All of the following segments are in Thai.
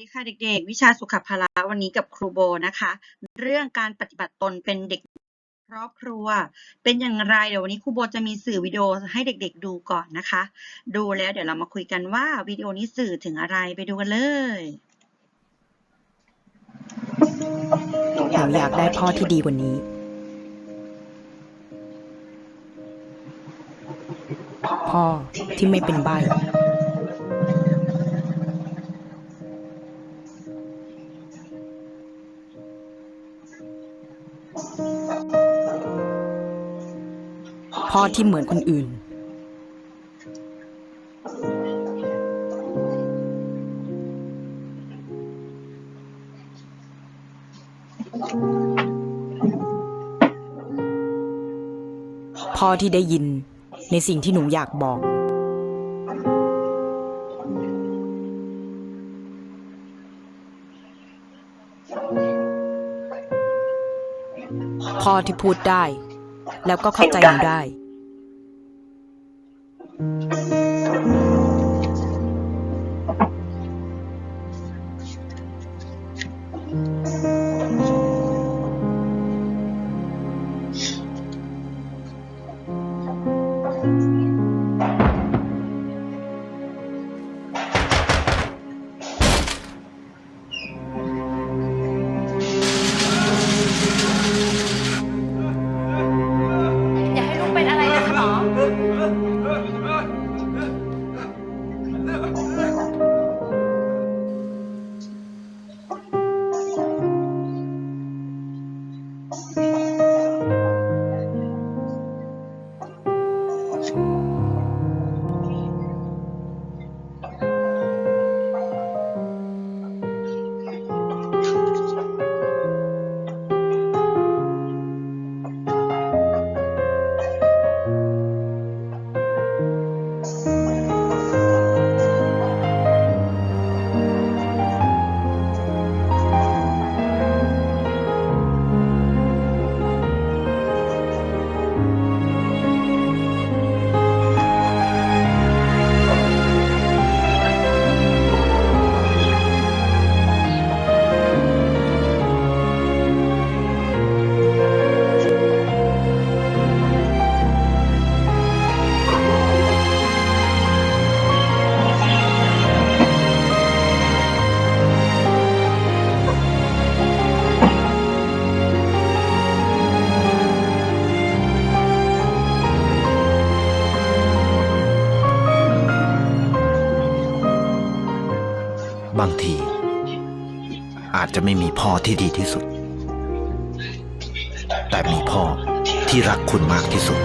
ดีค่ะเด็กๆ วิชาสุขภาระวันนี้กับครูโบนะคะ เรื่องการปฏิบัติตนเป็นเด็กครอบครัว เป็นอย่างไรเดี๋ยววันนี้ครูโบจะมีสื่อวิดีโอให้เด็ก ๆ ดูก่อนนะคะ ดูแล้วเดี๋ยวเรามาคุยกันว่าวิดีโอนี้สื่อถึงอะไรไปดูกันเลยหนูอยากได้พ่อที่ดีกว่านี้ พ่อที่ไม่เป็นใบ พ่อที่เหมือนคนอื่น พ่อที่ได้ยินในสิ่งที่หนูอยากบอก พ่อที่พูดได้ แล้วก็เข้าใจหนูได้ อาจจะไม่มีพ่อที่ดีที่สุด แต่มีพ่อที่รักคุณมากที่สุด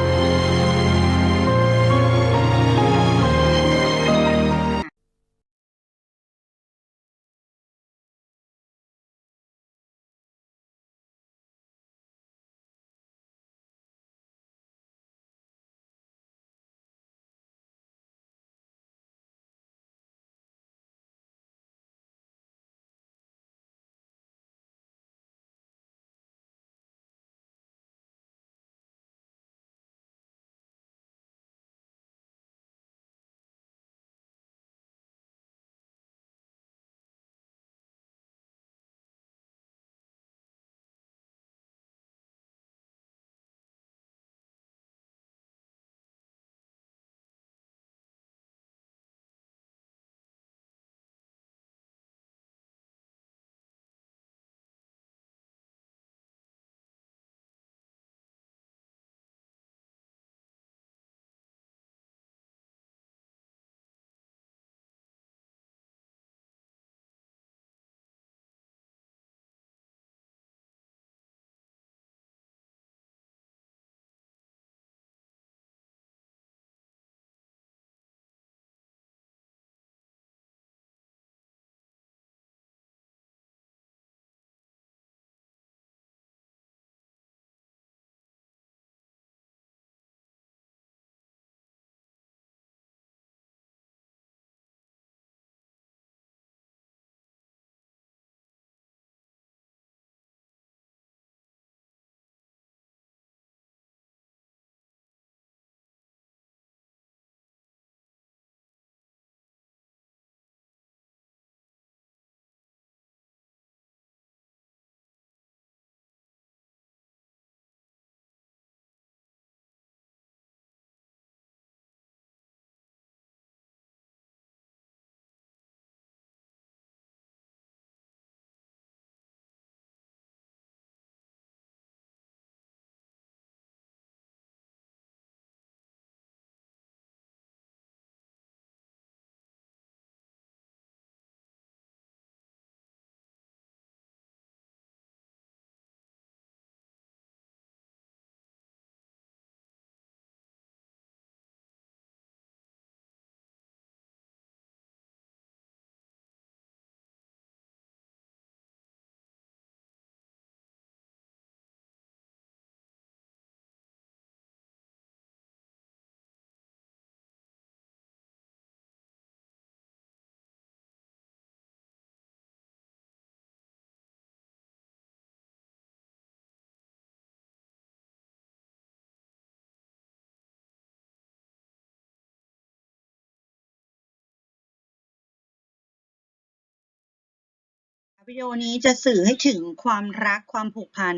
วิดีโอนี้จะสื่อให้ถึงความรักความผูกพัน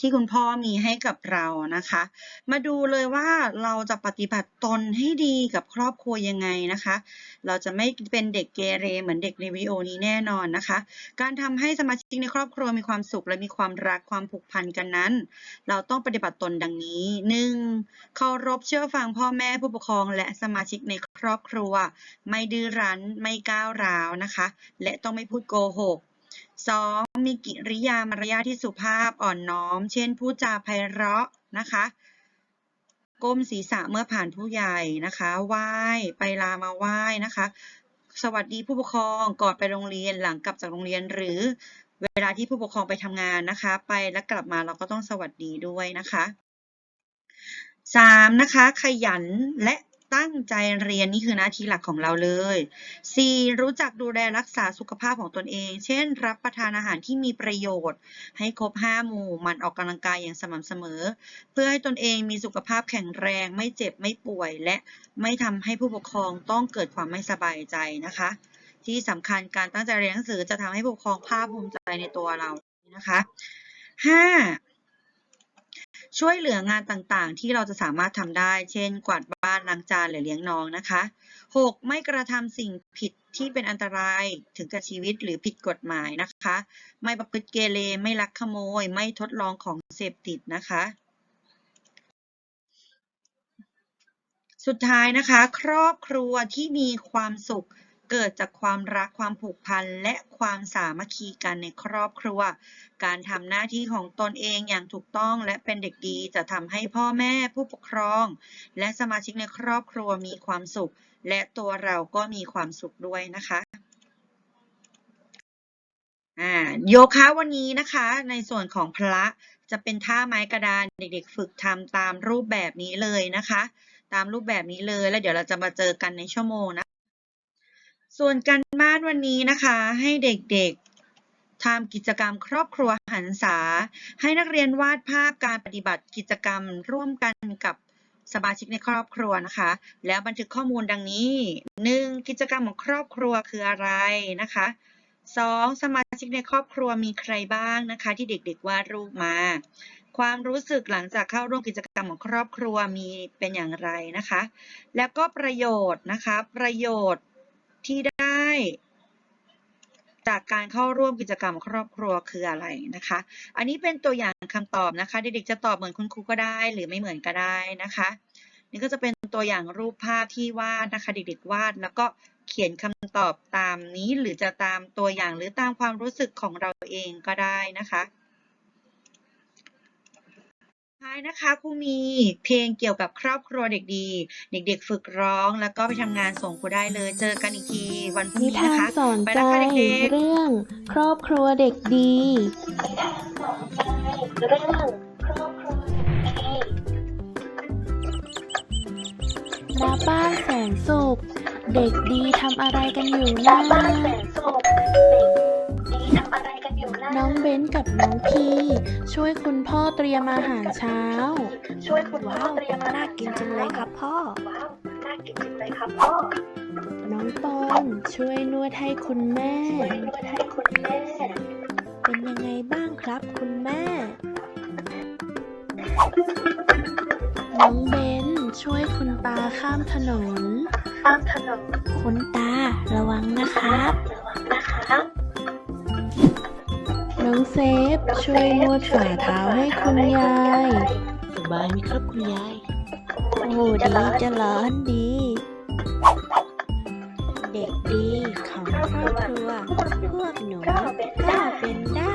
ที่คุณพ่อมีให้กับเรานะคะ มาดูเลยว่าเราจะปฏิบัติตนให้ดีกับครอบครัวยังไงนะคะ เราจะไม่เป็นเด็กเกเรเหมือนเด็กในวิดีโอนี้แน่นอนนะคะ การทำให้สมาชิกในครอบครัวมีความสุขและมีความรักความผูกพันกันนั้น เราต้องปฏิบัติตนดังนี้ 1. เคารพเชื่อฟังพ่อแม่ผู้ปกครอง และสมาชิกในครอบครัว ไม่ดื้อรั้นไม่ก้าวร้าวนะคะ และต้องไม่พูดโกหก 2. มีกิริยามารยาทที่สุภาพอ่อนน้อม เช่นพูดจาไพเราะนะคะก้มศีรษะเมื่อผ่านผู้ใหญ่นะคะไหว้ไปลามาไหว้นะคะ สวัสดีผู้ปกครองก่อนไปโรงเรียนหลังกลับจากโรงเรียนหรือ เวลาที่ผู้ปกครองไปทำงานนะคะ ไปแล้วกลับมาเราก็ต้องสวัสดีด้วยนะคะสามนะคะ ขยันและ ตั้งใจเรียนนี่คือหน้าที่หลักของเราเลยสี่รู้จักดูแลรักษาสุขภาพของตนเอง เช่น รับประทานอาหารที่มีประโยชน์ ให้ครบห้าหมู่มันออกกำลังกายอย่างสม่ำเสมอ เพื่อให้ตนเองมีสุขภาพแข็งแรง ไม่เจ็บไม่ป่วย และไม่ทำให้ผู้ปกครองต้องเกิดความไม่สบายใจนะคะ ที่สำคัญการตั้งใจเรียนหนังสือจะทำให้ผู้ปกครองภาคภูมิใจในตัวเรานะคะห้า ช่วยเหลืองานต่างๆ ที่เราจะสามารถทำได้ เช่น กวาดบ้านล้างจานหรือเลี้ยงน้องนะคะ 6. ไม่กระทำสิ่งผิดที่เป็นอันตรายถึงกับชีวิตหรือผิดกฎหมายนะคะ ไม่ประพฤติเกเรไม่ลักขโมย ไม่ทดลองของเสพติดนะคะ สุดท้ายนะคะ ครอบครัวที่มีความสุข เกิดจากความรักความผูกพันและความสามัคคีกันในครอบครัว การทำหน้าที่ของตนเองอย่างถูกต้องและเป็นเด็กดีจะทำให้พ่อแม่ผู้ปกครอง และสมาชิกในครอบครัวมีความสุข และตัวเราก็มีความสุขด้วยนะคะอ่าโยคะวันนี้นะคะในส่วนของพละจะเป็นท่าไม้กระดานเด็กๆ ฝึกทำตามรูปแบบนี้เลยนะคะ ตามรูปแบบนี้เลยแล้วเดี๋ยวเราจะมาเจอกันในชั่วโมงนะ ส่วนการบ้านวันนี้นะคะให้เด็กๆทำกิจกรรมครอบครัวหันษา ให้นักเรียนวาดภาพการปฏิบัติกิจกรรมร่วมกันกับสมาชิกในครอบครัวนะคะ แล้วบันทึกข้อมูลดังนี้ 1. กิจกรรมของครอบครัวคืออะไรนะคะ 2. สมาชิกในครอบครัวมีใครบ้างนะคะ ที่เด็กๆวาดรูปมา ความรู้สึกหลังจากเข้าร่วมกิจกรรมของครอบครัวมีเป็นอย่างไรนะคะ แล้วก็ประโยชน์นะคะ ประโยชน์ ที่ได้จากการเข้าร่วมกิจกรรมครอบครัวคืออะไรนะคะ อันนี้เป็นตัวอย่างคำตอบนะคะ เด็กๆจะตอบเหมือนคุณครูก็ได้ หรือไม่เหมือนก็ได้นะคะ นี่ก็จะเป็นตัวอย่างรูปภาพที่วาดนะคะ เด็กๆวาดแล้วก็เขียนคำตอบตามนี้หรือจะตามตัวอย่างหรือตามความรู้สึกของเราเองก็ได้นะคะายนะคะครูมีเพลงเกี่ยวกับครอบครัวเด็กดี เด็กๆ ฝึกร้องแล้วก็ไปทำงานส่งครูได้เลย เจอกันอีกทีวันพรุ่งนินี้ทานะนคะ สอนไปใจแล้วค่ะเด็กๆ เรื่องครอบครัวเด็กดี ณบ้านแสนสุข เด็กดีทำอะไรกันอยู่นะน้ องเบ้นกับน้องพีช่วยคุณพ่อเตรียมอาหารเช้าว้าวน่ากินจังเลยครับพ่อ น้องปอนช่วยนวดให้คุณแม่ เป็นยังไงบ้างครับคุณแม่ น้องเบนช่วยคุณตาข้ามถนน คุณตาระวังนะครับ เซฟ ช่วยนวดฝ่าเท้าให้คุณยายสบายไหมครับคุณยาย โอ้ดีจะร้อนดี เด็กดีของครอบครัว พวกหนูก็เป็นได้